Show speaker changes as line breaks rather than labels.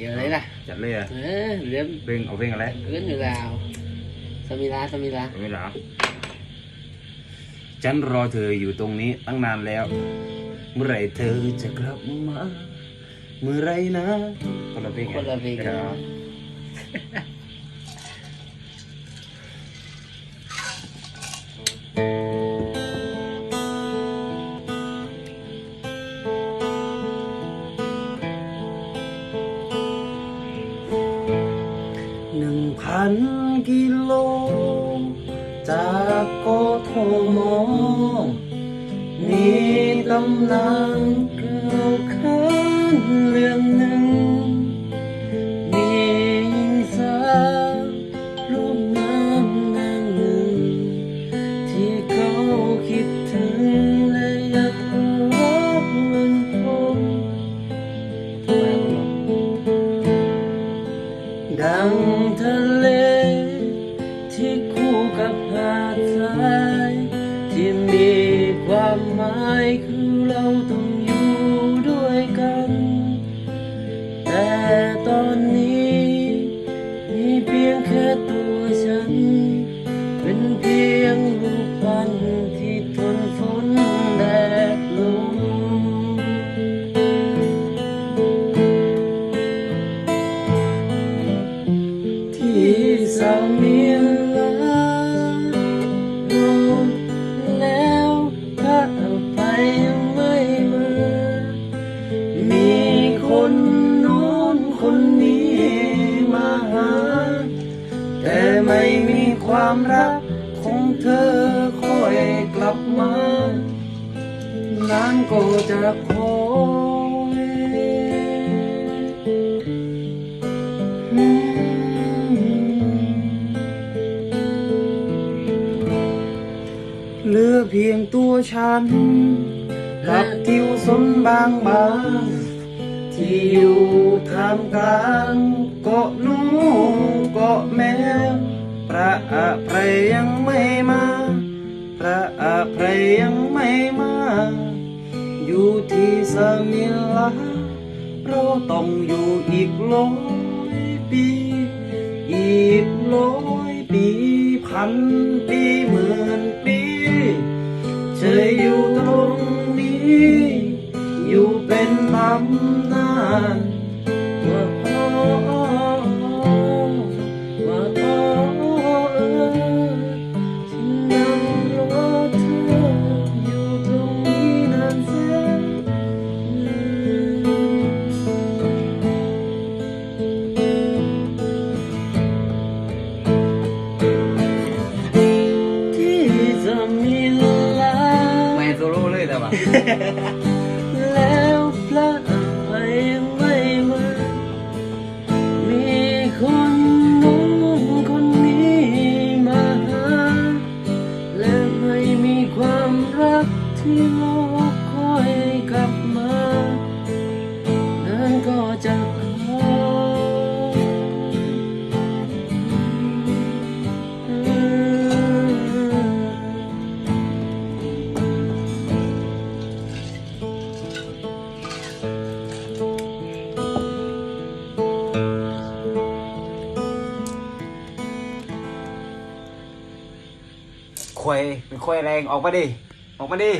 เดี๋ยวเลยล่ะ
จัดเลยอะ
เออเรื่อง
เพลงเอาเพลงอะไร
เรื่องอยู่แล้วสมิลาสมิลา
ไม่เหรอฉันรอเธออยู่ตรงนี้ตั้งนานแล้ว เมื่อไหรเธอจะกลับมาเมื่อไหรนะคนละเพลงไง
คนละเพลง
เดี๋ยวห พันกิโล จากกทมมีตำนานเก่าวขันเรื่องหนึ่ง คู่กับ คนนี้มาหา แต่ไม่มีความรักของเธอคอยกลับมานานก็จะคอยเหลือเพียงตัวฉันกับทิวสนบางบาง ที่อยู่ท่ามกลางเกาะนูเกาะแมวพระอภัยยังไม่มา พระอภัยยังไม่มา อยู่ที่สมิลาเราต้องอยู่อีกร้อยปี อีกร้อยปีพันปี เป็นตำนานว่าโอ้ว่าโอ้เออฉันนั่งรอเธออยู่ตรงนี้นานแสนนานที่จะมีลา
ไม่โซโล่เลยแต่ว่า
แล้ว พ ควยเป็นควยแรงออกมาดิ ออกมาดิ